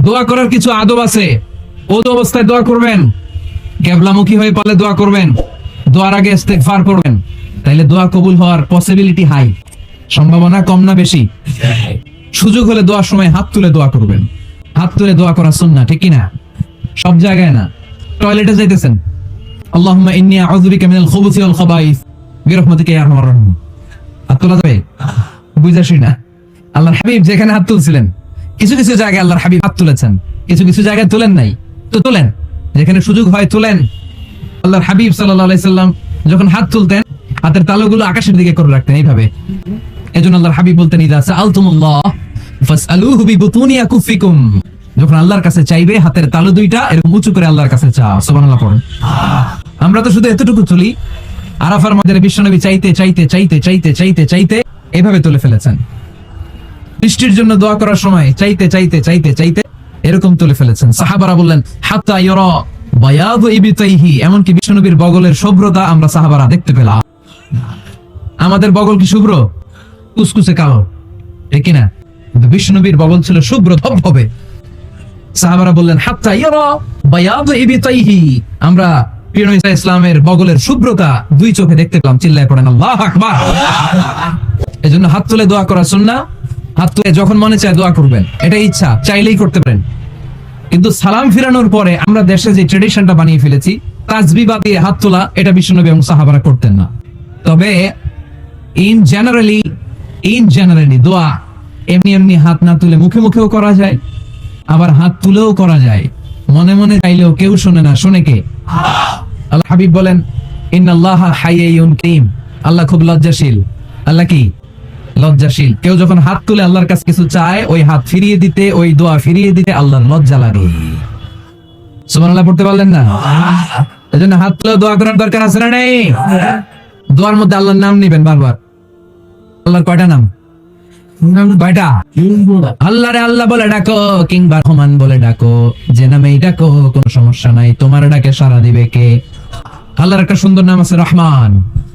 দোয়া করার কিছু আদব আছে। ওদ অবস্থায় দোয়া করবেন। কেবলামুখী হয়ে পারলে দোয়া করবেন। দোয়ার আগে ইস্তেগফার করবেন। তাইলে দোয়া কবুল হওয়ার পসিবিলিটি হাই সম্ভাবনা কম না বেশি। সুযোগ হলে দোয়ার সময় হাত তুলে দোয়া করবেন। হাত তুলে দোয়া করা সুন্না ঠিক না? সব জায়গায় না। টয়লেটে যাইতেছেন। আল্লাহুম্মা ইন্নী আউযু বিকা মিনাল খুবুসি ওয়াল খাবাইস। বিরহমাতিকা ইয়া আরহামার রাহিমিন। হাত তোলা যাবে? বুঝাসি না আল্লাহর হাবিব যেখানে হাত তুলছিলেন। কিছু কিছু জায়গায় আল্লাহর হাবিব হাত তুলেছেন। কিছু কিছু জায়গায় তুলেন নাই। তো তুলেন। যেখানে সুযোগ হয় তুলেন। আল্লাহর হাবিব সাল্লাম যখন হাত তুলতেন, হাতের তালুগুলো আকাশের দিকে করে রাখতেন এইভাবে। এজন্য আল্লাহর হাবিব বলতেন, ইদা যখন আল্লাহর কাছে চাইবে, হাতের তালু দুইটা এরকম উঁচু করে আল্লাহর কাছে চাও। সুবহানাল্লাহ পড়ুন। আমরা তো শুধু এতটুকু তুলি আরাফার মধ্যে বিশ্বনবী চাইতে চাইতে চাইতে চাইতে চাইতে চাইতে এভাবে তুলে ফেলেছেন। বৃষ্টির জন্য দোয়া করার সময় চাইতে চাইতে চাইতে চাইতে এরকম তুলে ফেলেছেন। সাহাবারা বললেন এমনকি বিশ্বনবীর বগলের শুভ্রতা আমরা সাহাবারা দেখতে পেলাম। আমাদের বগল কি শুভ্র? কুসকুসে কালো। ঠিক কিনা? কিন্তু বিষ্ণুনবীর বগল ছিল শুভ্র ধবধবে। সাহাবারা বললেন, হাত্তা ইয়ারা বায়াদু ইবিতাইহি আমরা প্রিয় ইসলামের বগলের শুভ্রতা দুই চোখে দেখতে পেলাম। চিল্লায় পড়েন, আল্লাহ আকবার। এজন্য হাত তুলে দোয়া করা সুন্নাহ। হাত তুলে যখন মনে চায় দোয়া করবেন, এটা ইচ্ছা, চাইলেই করতে পারেন। কিন্তু সালাম ফিরানোর পরে আমরা দেশে যে ট্রেডিশনটা বানিয়ে ফেলেছি তাজবিবা দিয়ে হাত তোলা, এটা বিষ্ণুনবী এবং সাহাবারা করতেন না। তবে ইন জেনারেলি ইন জেনারেলি দোয়া এমনি এমনি হাত না তুলে মুখে মুখেও করা যায়, আবার হাত তুলেও করা যায়। মনে মনে চাইলেও কেউ শোনে না, শোনে কে? আল্লাহ হাবিব বলেন, ইন্নাল্লাহ হাইয়ুন কারীম আল্লাহ খুব লজ্জাশীল। আল্লাহ কি? লজ্জাশীল। কেউ যখন হাত তুলে আল্লাহর কাছে কিছু চায়, ওই হাত ফিরিয়ে দিতে, ওই দোয়া ফিরিয়ে দিতে আল্লাহর লজ্জা লাগে। সুবহানাল্লাহ, পড়তে পারলেন না? এজন্য হাত তুলে দোয়া করার দরকার আছে না নেই? দোয়ার মধ্যে আল্লাহর নাম নিবেন বারবার। আল্লাহর কয়টা নাম? কয়টা? আল্লাহ রে আল্লাহ বলে ডাকো, কিংবা রহমান বলে ডাকো। যে নামেই ডাকো, কোনো সমস্যা নাই। তোমার ডাকে সারা দিবে কে? আল্লাহর একটা সুন্দর নাম আছে রহমান।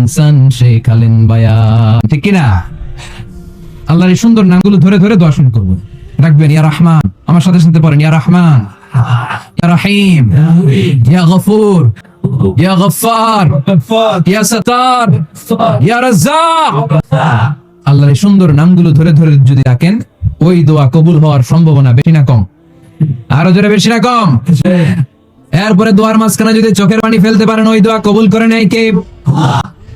ইনসান বায়ান ঠিক কিনা? আল্লাহর সুন্দর নামগুলো ধরে ধরে দোয়া শুরু করব। রাখবেন, ইয়া রহমান। আমার সাথে সাথে পড়েন ইয়া রহমান। ইয়া রহিম। ইয়া গফুর। ইয়া গফফার। ইয়া সাতার। ইয়া রাজ্জাক। আল্লাহর সুন্দর নামগুলো ধরে ধরে যদি রাখেন, ওই দোয়া কবুল হওয়ার সম্ভাবনা বেশি না কম। আরও জোরে বেশি না কম? এরপরে দোয়ার মাঝখানে যদি চোখের পানি ফেলতে পারেন, ওই দোয়া কবুল করে নেয় কে?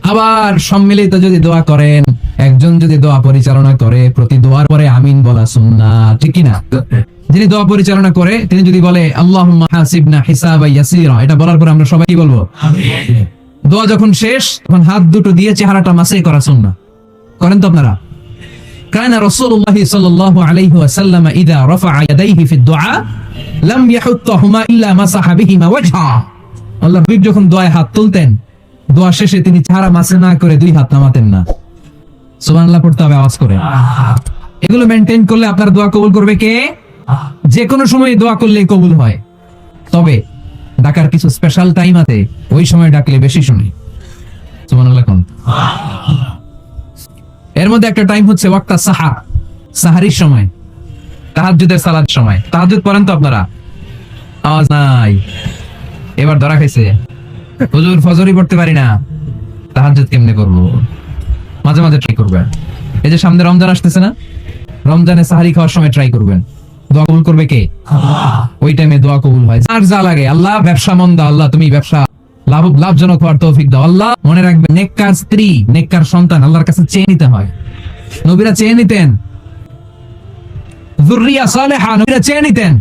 আবার সম্মিলিত যদি দোয়া করেন একজন যদি দোয়া পরিচালনা করে প্রতি দোয়ার পরে আমিন বলা সুন্না ঠিক না যিনি দোয়া পরিচালনা করে তিনি যদি বলে আল্লাহ হাসিব না হিসাব এটা বলার পরে আমরা সবাই বলব? দোয়া যখন শেষ তখন হাত দুটো দিয়ে চেহারাটা মাসে করা সুন্না করেন তো আপনারা। যখন দোয়ায় হাত তুলতেন দোয়া শেষে তিনি চেহারা মাসে না করে দুই হাত নামাতেন না। সুবহানাল্লাহ, পড়তে হবে আওয়াজ করে। এগুলো মেনটেন করলে আপনার দোয়া কবুল করবে কে? যে কোনো সময় দোয়া করলে কবুল হয়। তবে ডাকার কিছু স্পেশাল টাইম আছে ওই সময় ডাকলে বেশি শুনি। সুবহানাল্লাহ, কোন? এর মধ্যে একটা টাইম হচ্ছে ওয়াক্তা সাহা, সাহারির সময়, তাহাজ্জুদের সালাদ সময়। তাহাজ্জুদ পড়েন তো আপনারা? আওয়াজ নাই। এবার ধরা খাইছে। হুজুর ফজরই পড়তে পারি না। তাহাজ্জুদ কেমনে করব? মাঝে মাঝে ট্রাই করবেন। এই যে সামনে রমজান আসতেছে না? রমজানে সাহারি খাওয়ার সময় ট্রাই করবেন। দোয়া কবুল করবে কে? ওই টাইমে দোয়া কবুল হয়। আর যা লাগে আল্লাহ ব্যবসা মন্দা আল্লাহ তুমি ব্যবসা লাভ লাভজনক হওয়ার তৌফিক দাও। আল্লাহ মনে রাখবেন নেককার স্ত্রী নেককার সন্তান আল্লাহর কাছে চেয়ে নিতে হয়। নবীরা চেয়ে নিতেন। যুররিয়া সালেহা নবীরা চেয়ে নিতেন।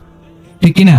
ঠিক কিনা?